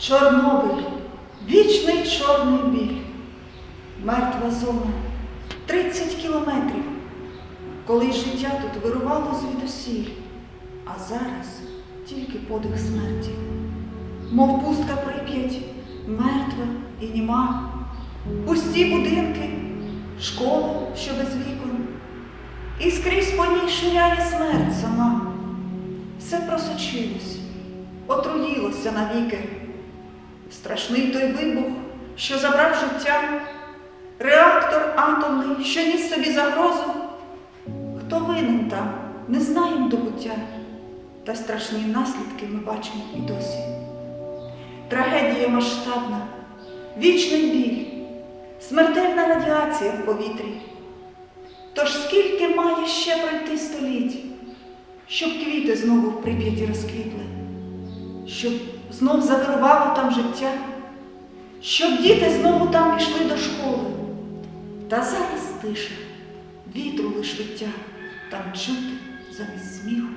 Чорнобиль, вічний чорний біль, мертва зона, 30 кілометрів, коли життя тут вирувало звідусіль, а зараз тільки подих смерті, мов пустка Прип'ять, мертва і німа, пусті будинки, школи, що без вікон, і скрізь по ній ширяє смерть сама. Все просочилось, отруїлося навіки. Страшний той вибух, що забрав життя, реактор атомний, що ніс собі загрозу. Хто винен там, не знаєм до буття, та страшні наслідки ми бачимо і досі. Трагедія масштабна, вічний біль, смертельна радіація в повітрі. Тож скільки має ще пройти століть, щоб квіти знову в прип'яті розквітли, щоб знов завирувало там життя, щоб діти знову там пішли до школи. Та зараз тиша, вітру лиш виття, там чути замість сміху